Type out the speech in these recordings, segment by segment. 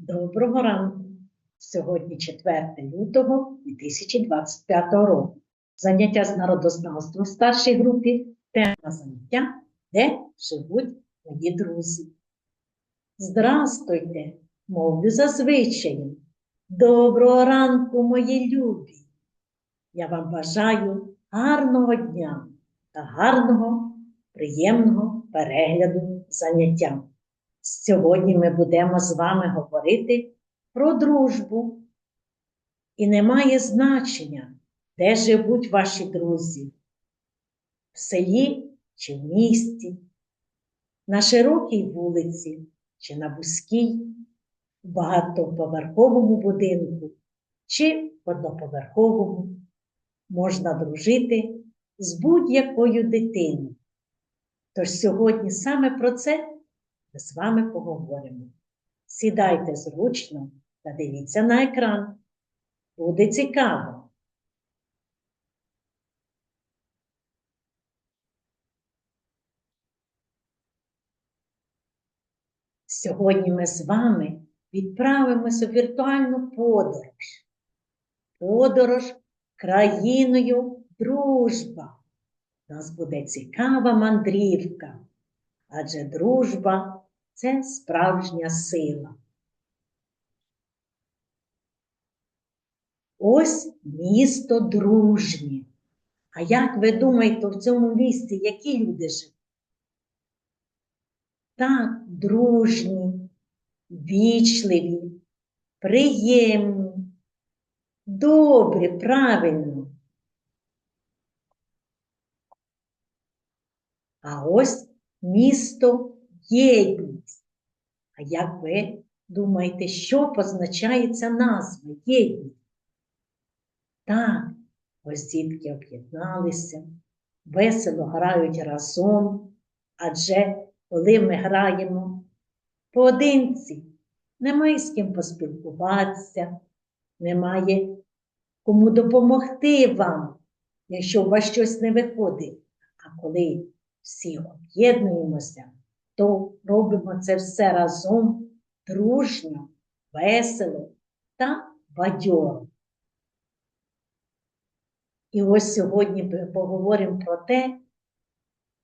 Доброго ранку! Сьогодні 4 лютого 2025 року. Заняття з народознавства в старшій групі. Тема заняття, де живуть мої друзі. Здрастуйте, мовлю зазвичаєм. Доброго ранку, мої любі! Я вам бажаю гарного дня та гарного, приємного перегляду заняття. Сьогодні ми будемо з вами говорити про дружбу. І немає значення, де живуть ваші друзі, в селі чи в місті, на широкій вулиці чи на вузькій, в багатоповерховому будинку чи одноповерховому. Можна дружити з будь-якою дитиною. Тож сьогодні саме про це з вами поговоримо. Сідайте зручно та дивіться на екран. Буде цікаво. Сьогодні ми з вами відправимося в віртуальну подорож. Подорож країною дружба. У нас буде цікава мандрівка адже дружба це справжня сила. Ось місто дружнє. А як ви думаєте, в цьому місті які люди живуть? Так, дружні, вічливі, приємні, добрі, правильно. А ось місто єдність. А як ви думаєте, що позначає ця назва єдність? Так, ось дітки об'єдналися, весело грають разом, адже коли ми граємо поодинці, немає з ким поспілкуватися, немає кому допомогти вам, якщо у вас щось не виходить. А коли всі об'єднуємося, то робимо це все разом дружньо, весело та бадьоро. І ось сьогодні ми поговоримо про те,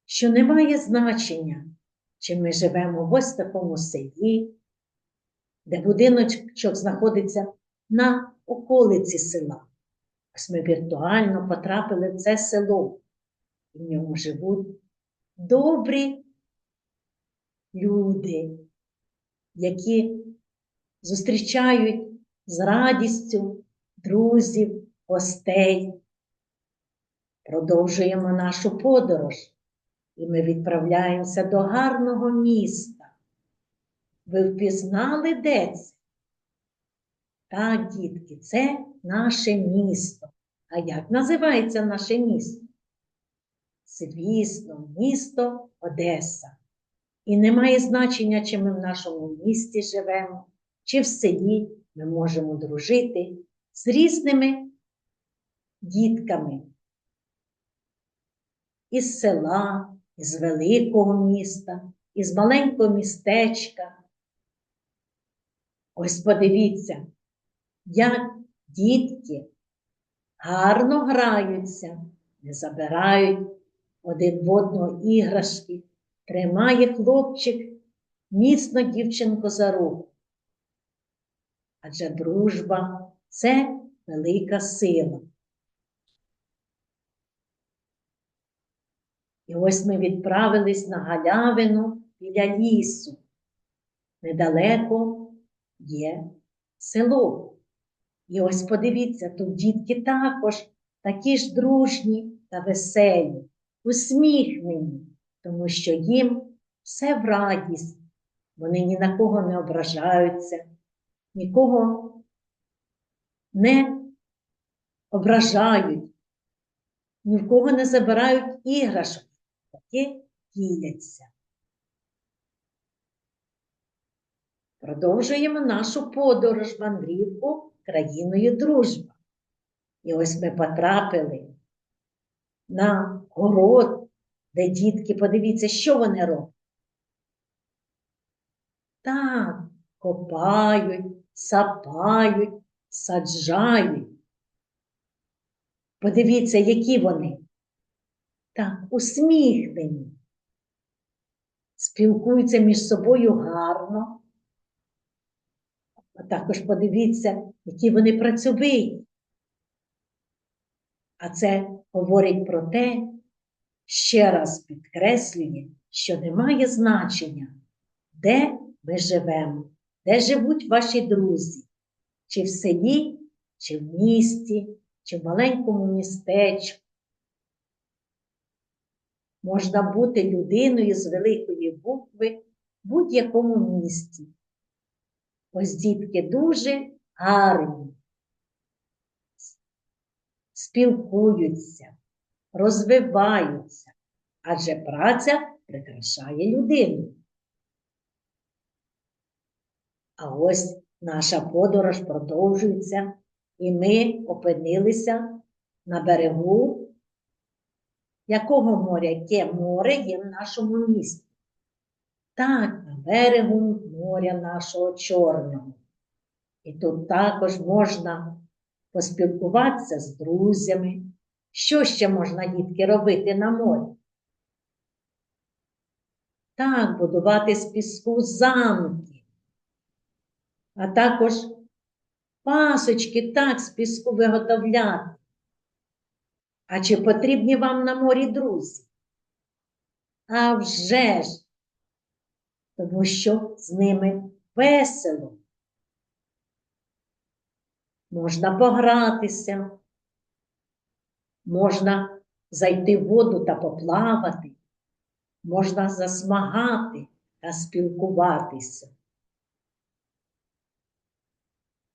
що немає значення, чи ми живемо в ось такому селі, де будиночок знаходиться на околиці села. Ось ми віртуально потрапили в це село, і в ньому живуть добрі люди, які зустрічають з радістю друзів, гостей. Продовжуємо нашу подорож, і ми відправляємося до гарного міста. Ви впізнали де це? Так, дітки, це наше місто. А як називається наше місто? Звісно, місто Одеса. І немає значення, чи ми в нашому місті живемо, чи в селі ми можемо дружити з різними дітками. Із села, із великого міста, із маленького містечка. Ось подивіться, як дітки гарно граються, не забирають один в одного іграшки, тримає хлопчик міцно дівчинку за руку. Адже дружба це велика сила. І ось ми відправились на галявину біля лісу. Недалеко є село. І ось подивіться, тут дітки також такі ж дружні та веселі усміхнені, тому що їм все в радість, вони ні на кого не ображаються, нікого не ображають, ні в кого не забирають іграшок, які діляться. Продовжуємо нашу подорож мандрівку країною дружба. І ось ми потрапили на город, де дітки, подивіться, що вони роблять. Так, копають, сапають, саджають. Подивіться, які вони. Так, усміхнені. Спілкуються між собою гарно. А також подивіться, які вони працьовиті. А це говорить про те, ще раз підкреслює, що немає значення, де ми живемо, де живуть ваші друзі, чи в селі, чи в місті, чи в маленькому містечку. Можна бути людиною з великої букви в будь-якому місті. Ось дітки дуже гарні, спілкуються, розвиваються, адже праця прикрашає людину. А ось наша подорож продовжується, і ми опинилися на берегу якого моря? Яке море є в нашому місті? Так, на берегу моря нашого Чорного. І тут також можна поспілкуватися з друзями. Що ще можна, дітки, робити на морі? Так, будувати з піску замки, а також пасочки так з піску виготовляти. А чи потрібні вам на морі друзі? А вже ж, тому що з ними весело. Можна погратися, можна зайти в воду та поплавати, можна засмагати та спілкуватися.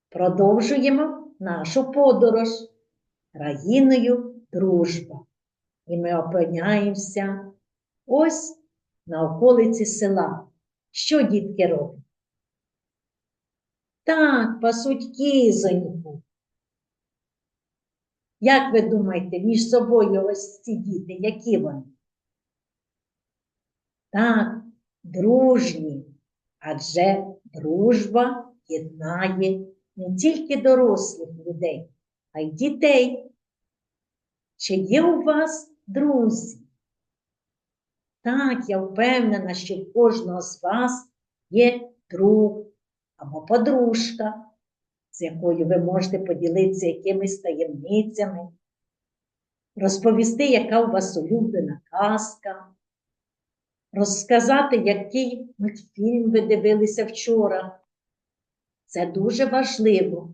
Продовжуємо нашу подорож країною дружба. І ми опиняємося ось на околиці села. Що дітки роблять? Так, пасуть кізоньку. Як ви думаєте, між собою ось ці діти, які вони? Так, дружні, адже дружба єднає не тільки дорослих людей, а й дітей. Чи є у вас друзі? Так, я впевнена, що в кожного з вас є друг або подружка, з якою ви можете поділитися якимись таємницями, розповісти, яка у вас улюблена казка, розказати, який мультфільм ви дивилися вчора. Це дуже важливо.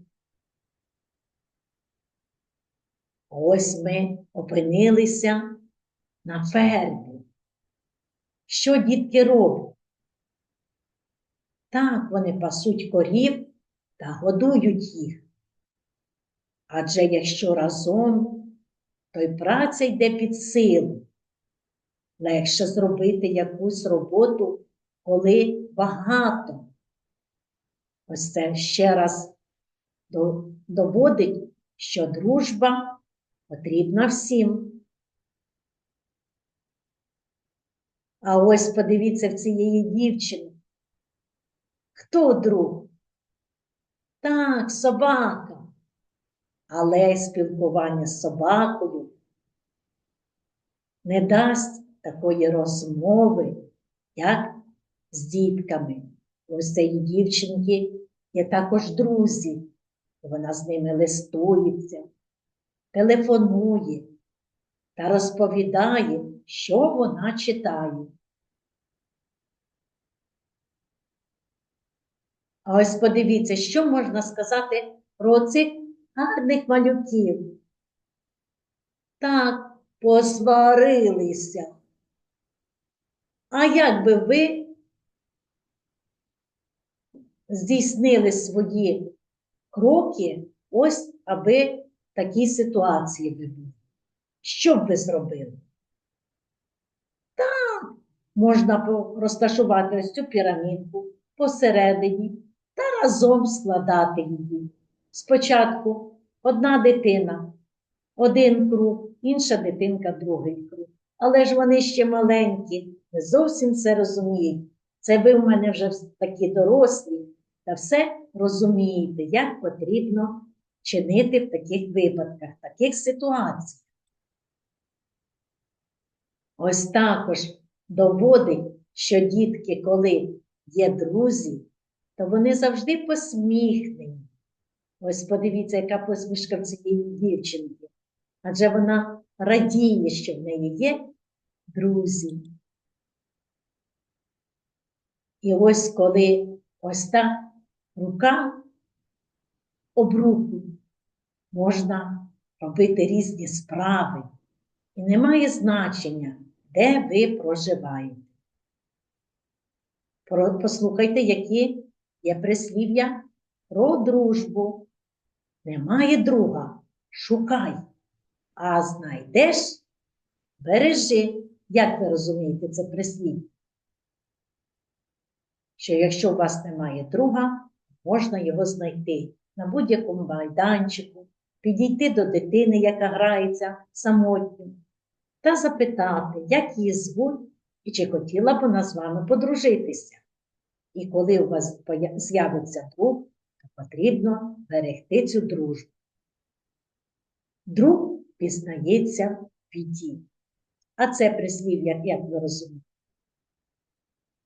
Ось ми опинилися на фермі. Що дітки роблять? Так, вони пасуть корів та годують їх. Адже якщо разом, то й праця йде під силу. Легше зробити якусь роботу, коли багато. Ось це ще раз доводить, що дружба потрібна всім. А ось подивіться в цієї дівчини. Хто друг? Так, собака. Але спілкування з собакою не дасть такої розмови, як з дітками. Ось цієї дівчинки є також друзі. Вона з ними листується, телефонує та розповідає, що вона читає. А ось подивіться, що можна сказати про цих гарних малюків. Так, посварилися. А як би ви здійснили свої кроки, ось аби в такій ситуації ви були? Що б ви зробили? Так, можна розташувати ось цю пірамідку посередині разом складати її. Спочатку одна дитина, один круг, інша дитинка другий круг. Але ж вони ще маленькі, не зовсім це розуміють. Це ви в мене вже такі дорослі, та все розумієте, як потрібно чинити в таких випадках, в таких ситуаціях. Ось також доводить, що дітки, коли є друзі, то вони завжди посміхнені. Ось подивіться, яка посмішка в цієї дівчинки. Адже вона радіє, що в неї є друзі. І ось коли ось та рука об руку можна робити різні справи. І немає значення, де ви проживаєте. Послухайте, які є прислів'я про дружбу. Немає друга, шукай, а знайдеш, бережи. Як ви розумієте це прислів'я? Що якщо у вас немає друга, можна його знайти на будь-якому майданчику, підійти до дитини, яка грається самотньо, та запитати, як її звуть і чи хотіла б вона з вами подружитися. І коли у вас з'явиться друг, то потрібно берегти цю дружбу. Друг пізнається в біді. А це прислів'я, як ви розумієте,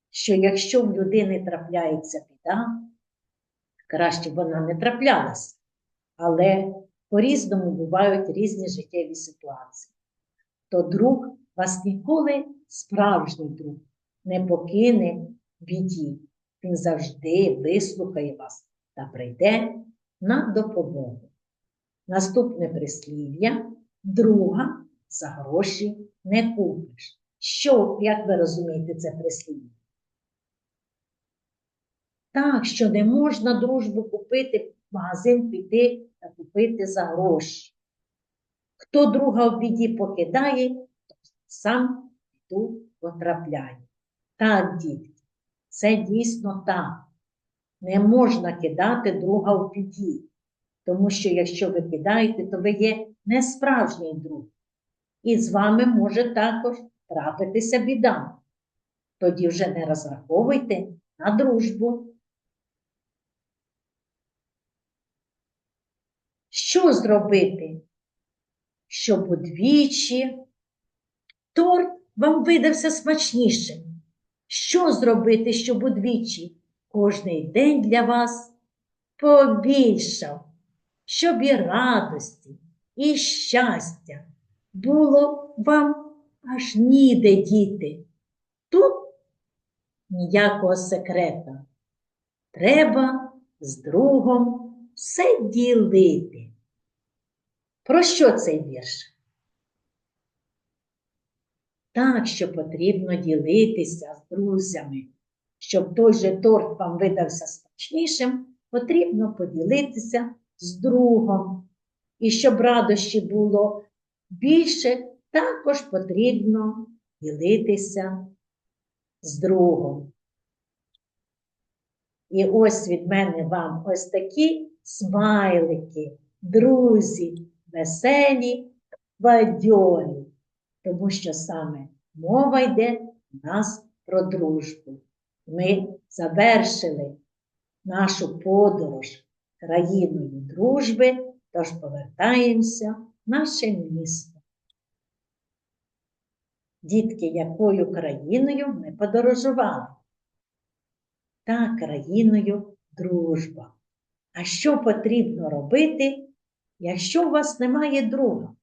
що якщо в людини трапляється біда, краще б вона не траплялася, але по-різному бувають різні життєві ситуації. То друг вас ніколи, справжній друг, не покине в біді. Він завжди вислухає вас та прийде на допомогу. Наступне прислів'я друга за гроші не купиш. Що, як ви розумієте, це прислів'я? Так, що не можна дружбу купити магазин піти та купити за гроші. Хто друга в біді покидає, то сам в потрапляє. Так, дітки, це дійсно так. Не можна кидати друга в біді, тому що якщо ви кидаєте, то ви є не справжній друг. І з вами може також трапитися біда. Тоді вже не розраховуйте на дружбу. Що зробити, щоб удвічі торт вам видався смачнішим? Що зробити, щоб удвічі кожний день для вас побільшав, щоб і радості, і щастя було вам аж ніде діти? Тут ніякого секрета. Треба з другом все ділити. Про що цей вірш? Так, що потрібно ділитися з друзями. Щоб той же торт вам видався смачнішим, потрібно поділитися з другом. І щоб радощі було більше, також потрібно ділитися з другом. І ось від мене вам ось такі смайлики, друзі, веселі, бадьорі, тому що саме мова йде у нас про дружбу. Ми завершили нашу подорож країною дружби, тож повертаємося в наше місто. Дітки, якою країною ми подорожували? Та країною дружба. А що потрібно робити, якщо у вас немає друга?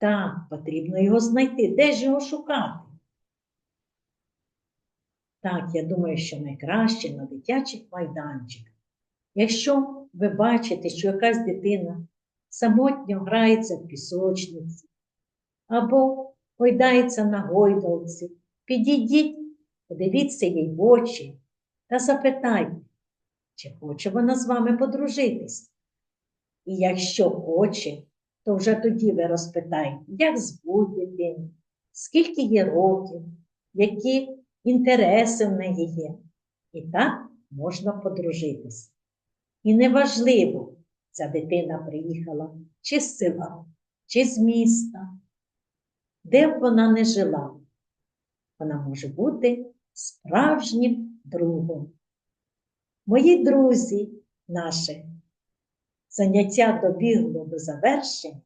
Так, потрібно його знайти. Де ж його шукати? Так, я думаю, що найкраще на дитячих майданчиках. Якщо ви бачите, що якась дитина самотньо грається в пісочниці або гойдається на гойдалці, підійдіть, подивіться їй в очі та запитайте, чи хоче вона з вами подружитись. І якщо хоче, то вже тоді ви розпитаєте, як звуть дитину, скільки є років, які інтереси в неї є. І так можна подружитись. І неважливо, ця дитина приїхала чи з села, чи з міста, де б вона не жила. Вона може бути справжнім другом. Мої друзі, наше заняття добігло до завершення,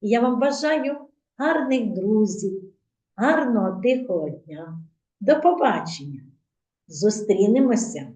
і я вам бажаю гарних друзів, гарного тихого дня. До побачення! Зустрінемося